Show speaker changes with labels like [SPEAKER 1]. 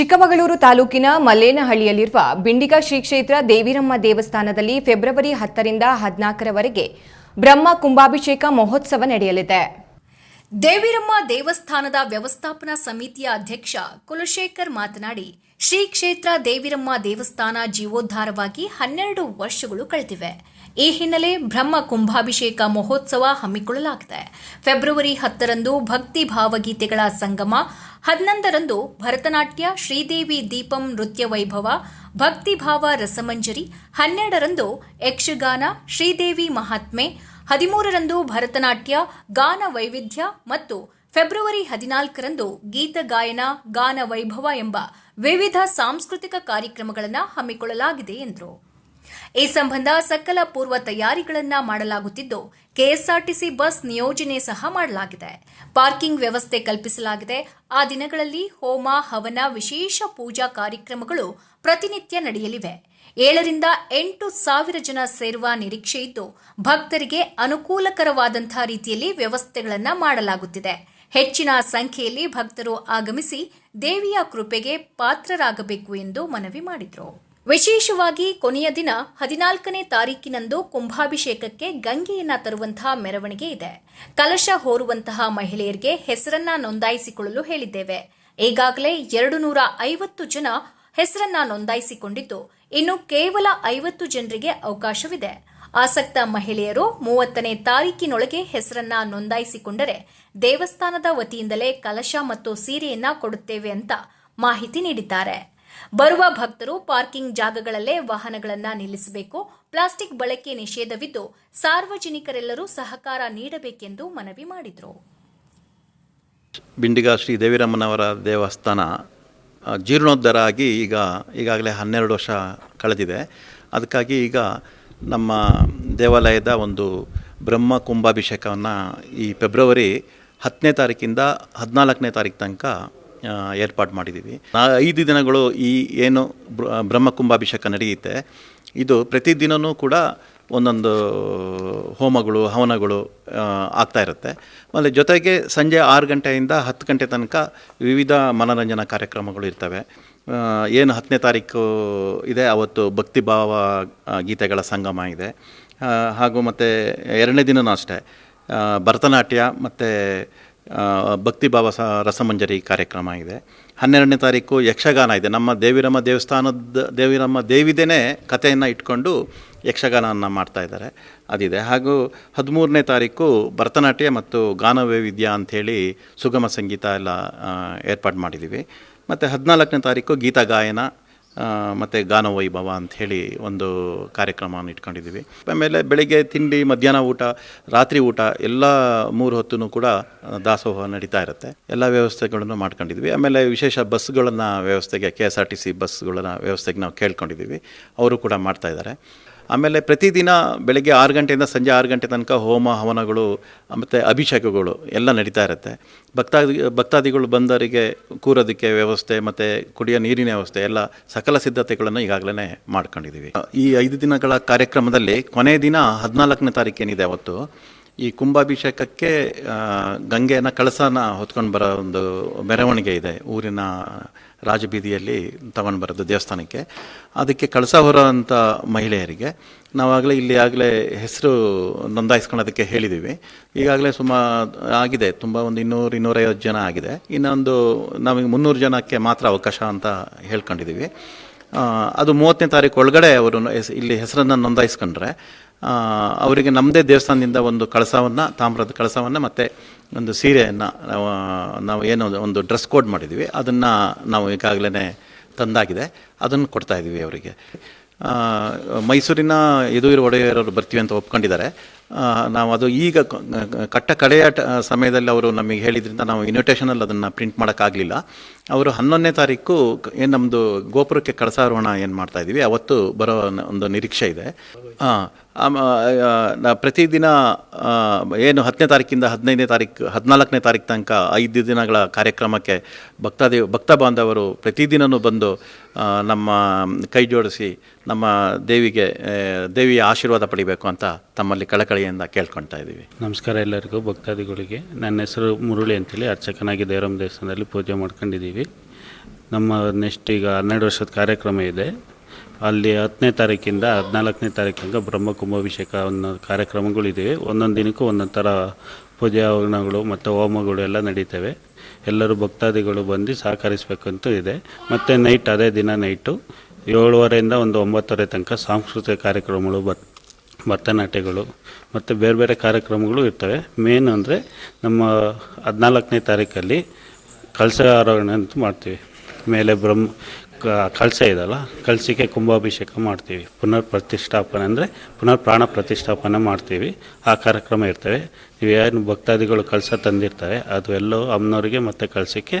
[SPEAKER 1] ಚಿಕ್ಕಮಗಳೂರು ತಾಲೂಕಿನ ಮಲ್ಲೇನಹಳ್ಳಿಯಲ್ಲಿರುವ ಬಿಂಡಿಗ ಶ್ರೀ ಕ್ಷೇತ್ರ ದೇವಿರಮ್ಮ ದೇವಸ್ಥಾನದಲ್ಲಿ ಫೆಬ್ರವರಿ ಹತ್ತರಿಂದ ಹದಿನಾಲ್ಕರವರೆಗೆ ಬ್ರಹ್ಮ ಕುಂಭಾಭಿಷೇಕ ಮಹೋತ್ಸವ ನಡೆಯಲಿದೆ.
[SPEAKER 2] ದೇವಿರಮ್ಮ ದೇವಸ್ಥಾನದ ವ್ಯವಸ್ಥಾಪನಾ ಸಮಿತಿಯ ಅಧ್ಯಕ್ಷ ಕುಲಶೇಖರ್ ಮಾತನಾಡಿ, ಶ್ರೀ ಕ್ಷೇತ್ರ ದೇವಿರಮ್ಮ ದೇವಸ್ಥಾನ ಜೀವೋದ್ಧಾರವಾಗಿ ಹನ್ನೆರಡು ವರ್ಷಗಳು ಕಳೆದಿವೆ. ಈ ಹಿನ್ನೆಲೆ ಬ್ರಹ್ಮ ಕುಂಭಾಭಿಷೇಕ ಮಹೋತ್ಸವ ಹಮ್ಮಿಕೊಳ್ಳಲಾಗಿದೆ. ಫೆಬ್ರವರಿ ಹತ್ತರಂದು ಭಕ್ತಿ ಭಾವಗೀತೆಗಳ ಸಂಗಮ, ಹನ್ನೊಂದರಂದು ಭರತನಾಟ್ಯ, ಶ್ರೀದೇವಿ ದೀಪಂ ನೃತ್ಯ ವೈಭವ ಭಕ್ತಿಭಾವ ರಸಮಂಜರಿ, ಹನ್ನೆರಡರಂದು ಯಕ್ಷಗಾನ, ಶ್ರೀದೇವಿ ಮಹಾತ್ಮೆ, ಹದಿಮೂರರಂದು ಭರತನಾಟ್ಯ, ಗಾನ ವೈವಿಧ್ಯ ಮತ್ತು ಫೆಬ್ರವರಿ ಹದಿನಾಲ್ಕರಂದು ಗೀತ ಗಾಯನ, ಗಾನ ವೈಭವ ಎಂಬ ವಿವಿಧ ಸಾಂಸ್ಕೃತಿಕ ಕಾರ್ಯಕ್ರಮಗಳನ್ನು ಹಮ್ಮಿಕೊಳ್ಳಲಾಗಿದೆ ಎಂದರು. ಈ ಸಂಬಂಧ ಸಕಲ ಪೂರ್ವ ತಯಾರಿಗಳನ್ನ ಮಾಡಲಾಗುತ್ತಿದ್ದು, ಕೆಎಸ್ಆರ್ಟಿಸಿ ಬಸ್ ನಿಯೋಜನೆ ಸಹ ಮಾಡಲಾಗಿದೆ. ಪಾರ್ಕಿಂಗ್ ವ್ಯವಸ್ಥೆ ಕಲ್ಪಿಸಲಾಗಿದೆ. ಆ ದಿನಗಳಲ್ಲಿ ಹೋಮ, ಹವನ, ವಿಶೇಷ ಪೂಜಾ ಕಾರ್ಯಕ್ರಮಗಳು ಪ್ರತಿನಿತ್ಯ ನಡೆಯಲಿವೆ. ಏಳರಿಂದ ಎಂಟು ಸಾವಿರ ಜನ ಸೇರುವ ನಿರೀಕ್ಷೆ ಇದ್ದು, ಭಕ್ತರಿಗೆ ಅನುಕೂಲಕರವಾದಂತಹ ರೀತಿಯಲ್ಲಿ ವ್ಯವಸ್ಥೆಗಳನ್ನು ಮಾಡಲಾಗುತ್ತಿದೆ. ಹೆಚ್ಚಿನ ಸಂಖ್ಯೆಯಲ್ಲಿ ಭಕ್ತರು ಆಗಮಿಸಿ ದೇವಿಯ ಕೃಪೆಗೆ ಪಾತ್ರರಾಗಬೇಕು ಎಂದು ಮನವಿ ಮಾಡಿದರು. ವಿಶೇಷವಾಗಿ ಕೊನೆಯ ದಿನ ಹದಿನಾಲ್ಕನೇ ತಾರೀಕಿನಂದು ಕುಂಭಾಭಿಷೇಕಕ್ಕೆ ಗಂಗೆಯನ್ನ ತರುವಂತಹ ಮೆರವಣಿಗೆ ಇದೆ. ಕಲಶ ಹೋರುವಂತಹ ಮಹಿಳೆಯರಿಗೆ ಹೆಸರನ್ನ ನೋಂದಾಯಿಸಿಕೊಳ್ಳಲು ಹೇಳಿದ್ದೇವೆ. ಈಗಾಗಲೇ ಎರಡು ನೂರ ಐವತ್ತು ಜನ ಹೆಸರನ್ನ ನೋಂದಾಯಿಸಿಕೊಂಡಿದ್ದು, ಇನ್ನು ಕೇವಲ ಐವತ್ತು ಜನರಿಗೆ ಅವಕಾಶವಿದೆ. ಆಸಕ್ತ ಮಹಿಳೆಯರು ಮೂವತ್ತನೇ ತಾರೀಕಿನೊಳಗೆ ಹೆಸರನ್ನ ನೋಂದಾಯಿಸಿಕೊಂಡರೆ ದೇವಸ್ಥಾನದ ವತಿಯಿಂದಲೇ ಕಲಶ ಮತ್ತು ಸೀರೆಯನ್ನ ಕೊಡುತ್ತೇವೆ ಅಂತ ಮಾಹಿತಿ ನೀಡಿದ್ದಾರೆ. ಬರುವ ಭಕ್ತರು ಪಾರ್ಕಿಂಗ್ ಜಾಗಗಳಲ್ಲೇ ವಾಹನಗಳನ್ನು ನಿಲ್ಲಿಸಬೇಕು. ಪ್ಲಾಸ್ಟಿಕ್ ಬಳಕೆ ನಿಷೇಧವಿದ್ದು ಸಾರ್ವಜನಿಕರೆಲ್ಲರೂ ಸಹಕಾರ ನೀಡಬೇಕೆಂದು ಮನವಿ ಮಾಡಿದರು.
[SPEAKER 3] ಬಿಂಡಿಗ ಶ್ರೀ ದೇವಿರಮ್ಮನವರ ದೇವಸ್ಥಾನ ಜೀರ್ಣೋದ್ಧಾರ ಆಗಿ ಈಗ, ಈಗಾಗಲೇ ಹನ್ನೆರಡು ವರ್ಷ ಕಳೆದಿದೆ. ಅದಕ್ಕಾಗಿ ಈಗ ನಮ್ಮ ದೇವಾಲಯದ ಒಂದು ಬ್ರಹ್ಮ ಕುಂಭಾಭಿಷೇಕವನ್ನು ಈ ಫೆಬ್ರವರಿ ಹತ್ತನೇ ತಾರೀಕಿಂದ ಹದಿನಾಲ್ಕನೇ ತಾರೀಕು ತನಕ ಏರ್ಪಾಡು ಮಾಡಿದ್ದೀವಿ. ಐದು ದಿನಗಳು ಈ ಏನು ಬ್ರಹ್ಮಕುಂಭಾಭಿಷೇಕ ಬ್ರಹ್ಮ ನಡೆಯುತ್ತೆ, ಇದು ಪ್ರತಿದಿನವೂ ಕೂಡ ಒಂದೊಂದು ಹೋಮಗಳು, ಹವನಗಳು ಆಗ್ತಾ ಇರುತ್ತೆ. ಆಮೇಲೆ ಜೊತೆಗೆ ಸಂಜೆ ಆರು ಗಂಟೆಯಿಂದ ಹತ್ತು ಗಂಟೆ ತನಕ ವಿವಿಧ ಮನೋರಂಜನಾ ಕಾರ್ಯಕ್ರಮಗಳು ಇರ್ತವೆ. ಏನು ಹತ್ತನೇ ತಾರೀಕು ಇದೆ, ಅವತ್ತು ಭಕ್ತಿಭಾವ ಗೀತೆಗಳ ಸಂಗಮ ಇದೆ. ಹಾಗೂ ಮತ್ತು ಎರಡನೇ ದಿನವೂ ಅಷ್ಟೇ. ಭರತನಾಟ್ಯ ಮತ್ತು ಭಕ್ತಿಭಾವ ಸ ರಸಮಂಜರಿ ಕಾರ್ಯಕ್ರಮ ಇದೆ ಹನ್ನೆರಡನೇ ತಾರೀಕು ಯಕ್ಷಗಾನ ಇದೆ. ನಮ್ಮ ದೇವಿರಮ್ಮ ದೇವಸ್ಥಾನದ, ದೇವಿರಮ್ಮ ದೇವಿದೇನೆ ಕಥೆಯನ್ನು ಇಟ್ಕೊಂಡು ಯಕ್ಷಗಾನವನ್ನು ಮಾಡ್ತಾ ಇದ್ದಾರೆ. ಅದಿದೆ. ಹಾಗೂ ಹದಿಮೂರನೇ ತಾರೀಕು ಭರತನಾಟ್ಯ ಮತ್ತು ಗಾನ ವೈವಿಧ್ಯ ಅಂಥೇಳಿ ಸುಗಮ ಸಂಗೀತ ಎಲ್ಲ ಏರ್ಪಾಡು ಮಾಡಿದ್ದೀವಿ. ಮತ್ತು ಹದಿನಾಲ್ಕನೇ ತಾರೀಕು ಗೀತಾ ಗಾಯನ ಮತ್ತು ಗಾನವೈಭವ ಅಂಥೇಳಿ ಒಂದು ಕಾರ್ಯಕ್ರಮವನ್ನು ಇಟ್ಕೊಂಡಿದ್ದೀವಿ. ಆಮೇಲೆ ಬೆಳಿಗ್ಗೆ ತಿಂಡಿ, ಮಧ್ಯಾಹ್ನ ಊಟ, ರಾತ್ರಿ ಊಟ, ಎಲ್ಲ ಮೂರು ಹೊತ್ತು ಕೂಡ ದಾಸೋಹ ನಡೀತಾ ಇರುತ್ತೆ. ಎಲ್ಲ ವ್ಯವಸ್ಥೆಗಳನ್ನು ಮಾಡ್ಕೊಂಡಿದ್ವಿ ಆಮೇಲೆ ವಿಶೇಷ ಬಸ್ಗಳನ್ನು ವ್ಯವಸ್ಥೆಗೆ K S R T C ಬಸ್ಗಳನ್ನು ವ್ಯವಸ್ಥೆಗೆ ನಾವು ಕೇಳ್ಕೊಂಡಿದ್ದೀವಿ. ಅವರು ಕೂಡ ಮಾಡ್ತಾ ಇದ್ದಾರೆ. ಆಮೇಲೆ ಪ್ರತಿದಿನ ಬೆಳಗ್ಗೆ ಆರು ಗಂಟೆಯಿಂದ ಸಂಜೆ ಆರು ಗಂಟೆ ತನಕ ಹೋಮ, ಹವನಗಳು, ಮತ್ತು ಅಭಿಷೇಕಗಳು ಎಲ್ಲ ನಡೀತಾ ಇರುತ್ತೆ. ಭಕ್ತಾದಿ, ಭಕ್ತಾದಿಗಳು ಬಂದವರಿಗೆ ಕೂರೋದಕ್ಕೆ ವ್ಯವಸ್ಥೆ ಮತ್ತು ಕುಡಿಯೋ ನೀರಿನ ವ್ಯವಸ್ಥೆ ಎಲ್ಲ ಸಕಲ ಸಿದ್ಧತೆಗಳನ್ನು ಈಗಾಗಲೇ ಮಾಡ್ಕೊಂಡಿದ್ದೀವಿ. ಈ ಐದು ದಿನಗಳ ಕಾರ್ಯಕ್ರಮದಲ್ಲಿ ಕೊನೆಯ ದಿನ ಹದಿನಾಲ್ಕನೇ ತಾರೀಕೇನಿದೆ ಅವತ್ತು. ಈ ಕುಂಭಾಭಿಷೇಕಕ್ಕೆ ಗಂಗೆಯನ್ನು ಕಳಸನ ಹೊತ್ಕೊಂಡು ಬರೋ ಒಂದು ಮೆರವಣಿಗೆ ಇದೆ. ಊರಿನ ರಾಜಬೀದಿಯಲ್ಲಿ ತಗೊಂಡು ಬರೋದು ದೇವಸ್ಥಾನಕ್ಕೆ. ಅದಕ್ಕೆ ಕಳಸ ಹೊರೋಂಥ ಮಹಿಳೆಯರಿಗೆ ನಾವಾಗಲೇ ಇಲ್ಲಿ ಆಗಲೇ ಹೆಸರು ನೋಂದಾಯಿಸ್ಕೊಳ್ಳೋದಕ್ಕೆ ಹೇಳಿದ್ದೀವಿ ಈಗಾಗಲೇ ಸುಮಾರು ಆಗಿದೆ. ತುಂಬ ಒಂದು ಇನ್ನೂರು ಇನ್ನೂರೈವತ್ತು ಜನ ಆಗಿದೆ. ಇನ್ನೊಂದು ನಮಗೆ ಮುನ್ನೂರು ಜನಕ್ಕೆ ಮಾತ್ರ ಅವಕಾಶ ಅಂತ ಹೇಳ್ಕೊಂಡಿದ್ದೀವಿ ಅದು ಮೂವತ್ತನೇ ತಾರೀಕು ಒಳಗಡೆ ಅವರು ಇಲ್ಲಿ ಹೆಸರನ್ನು ನೋಂದಾಯಿಸ್ಕೊಂಡ್ರೆ ಅವರಿಗೆ ನಮ್ಮದೇ ದೇವಸ್ಥಾನದಿಂದ ಒಂದು ಕಳಸವನ್ನು, ತಾಮ್ರದ ಕಳಸವನ್ನು ಮತ್ತು ಒಂದು ಸೀರೆಯನ್ನು ನಾವು ನಾವು ಏನು ಒಂದು ಡ್ರೆಸ್ ಕೋಡ್ ಮಾಡಿದ್ದೀವಿ ಅದನ್ನು ನಾವು ಈಗಾಗಲೇ ತಂದಾಗಿದೆ. ಅದನ್ನು ಕೊಡ್ತಾ ಇದ್ದೀವಿ ಅವರಿಗೆ. ಮೈಸೂರಿನ ಯದುವೀರ್ ಒಡೆಯರವರು ಬರ್ತೀವಿ ಅಂತ ಒಪ್ಕೊಂಡಿದ್ದಾರೆ. ನಾವು ಅದು ಈಗ ಕಟ್ಟ ಕಡೆಯ ಸಮಯದಲ್ಲಿ ಅವರು ನಮಗೆ ಹೇಳಿದ್ರಿಂದ ನಾವು ಇನ್ವಿಟೇಷನಲ್ಲಿ ಅದನ್ನು ಪ್ರಿಂಟ್ ಮಾಡೋಕ್ಕಾಗಲಿಲ್ಲ. ಅವರು ಹನ್ನೊಂದನೇ ತಾರೀಕು ಏನು ನಮ್ಮದು ಗೋಪುರಕ್ಕೆ ಕಳಸಾರೋಹಣ ಏನು ಮಾಡ್ತಾ ಇದ್ದೀವಿ ಅವತ್ತು ಬರೋ ಒಂದು ನಿರೀಕ್ಷೆ ಇದೆ. ಪ್ರತಿದಿನ ಏನು ಹತ್ತನೇ ತಾರೀಕಿಂದ ಹದಿನೈದನೇ ತಾರೀಕು, ಹದಿನಾಲ್ಕನೇ ತಾರೀಕು ತನಕ ಐದು ದಿನಗಳ ಕಾರ್ಯಕ್ರಮಕ್ಕೆ ಭಕ್ತಾದಿ, ಭಕ್ತ ಬಾಂಧವರು ಪ್ರತಿದಿನವೂ ಬಂದು ನಮ್ಮ ಕೈ ಜೋಡಿಸಿ ನಮ್ಮ ದೇವಿಗೆ ದೇವಿಯ ಆಶೀರ್ವಾದ ಪಡಿಬೇಕು ಅಂತ ತಮ್ಮಲ್ಲಿ ಕಳಕಳಿಯಿಂದ ಕೇಳ್ಕೊಳ್ತಾ ಇದ್ದೀವಿ.
[SPEAKER 4] ನಮಸ್ಕಾರ ಎಲ್ಲರಿಗೂ, ಭಕ್ತಾದಿಗಳಿಗೆ. ನನ್ನ ಹೆಸರು ಮುರುಳಿ ಅಂತೇಳಿ, ಅರ್ಚಕನಾಗಿ ದೇವರಮ್ಮ ದೇವಸ್ಥಾನದಲ್ಲಿ ಪೂಜೆ ಮಾಡ್ಕೊಂಡಿದ್ದೀವಿ. ನಮ್ಮ ನೆಕ್ಸ್ಟ್ ಈಗ ಹನ್ನೆರಡು ವರ್ಷದ ಕಾರ್ಯಕ್ರಮ ಇದೆ. ಅಲ್ಲಿ ಹತ್ತನೇ ತಾರೀಕಿಂದ ಹದಿನಾಲ್ಕನೇ ತಾರೀಕಿಂದ ಬ್ರಹ್ಮ ಕುಂಭಾಭಿಷೇಕ ಅನ್ನೋ ಕಾರ್ಯಕ್ರಮಗಳಿದ್ದೀವಿ ಒಂದೊಂದು ದಿನಕ್ಕೂ ಒಂದೊಂದು ಥರ ಪೂಜೆ ಹವನಗಳು ಮತ್ತು ಹೋಮಗಳು ಎಲ್ಲ ನಡೀತವೆ. ಎಲ್ಲರೂ ಭಕ್ತಾದಿಗಳು ಬಂದು ಸಹಕರಿಸಬೇಕಂತೂ ಇದೆ. ಮತ್ತು ನೈಟ್ ಅದೇ ದಿನ ನೈಟು ಏಳುವರೆಯಿಂದ ಒಂದು ಒಂಬತ್ತುವರೆ ತನಕ ಸಾಂಸ್ಕೃತಿಕ ಕಾರ್ಯಕ್ರಮಗಳು ಬರ್ ಭರತನಾಟ್ಯಗಳು ಮತ್ತು ಬೇರೆ ಬೇರೆ ಕಾರ್ಯಕ್ರಮಗಳು ಇರ್ತವೆ. ಮೇನ್ ಅಂದರೆ ನಮ್ಮ ಹದಿನಾಲ್ಕನೇ ತಾರೀಕಲ್ಲಿ ಕಳಸ ಆರೋಹಣ ಅಂತ ಮಾಡ್ತೀವಿ. ಮೇಲೆ ಬ್ರಹ್ಮ ಕಳಸ ಇದಲ್ಲ, ಕಳಸಿಗೆ ಕುಂಭಾಭಿಷೇಕ ಮಾಡ್ತೀವಿ. ಪುನರ್ ಪ್ರತಿಷ್ಠಾಪನೆ ಅಂದರೆ ಪುನರ್ ಪ್ರಾಣ ಪ್ರತಿಷ್ಠಾಪನೆ ಮಾಡ್ತೀವಿ. ಆ ಕಾರ್ಯಕ್ರಮ ಇರ್ತವೆ. ನೀವು ಏನು ಭಕ್ತಾದಿಗಳು ಕಳಸ ತಂದಿರ್ತಾರೆ, ಅದು ಎಲ್ಲೋ ಅಮ್ಮನವರಿಗೆ ಮತ್ತು ಕಳಸಕ್ಕೆ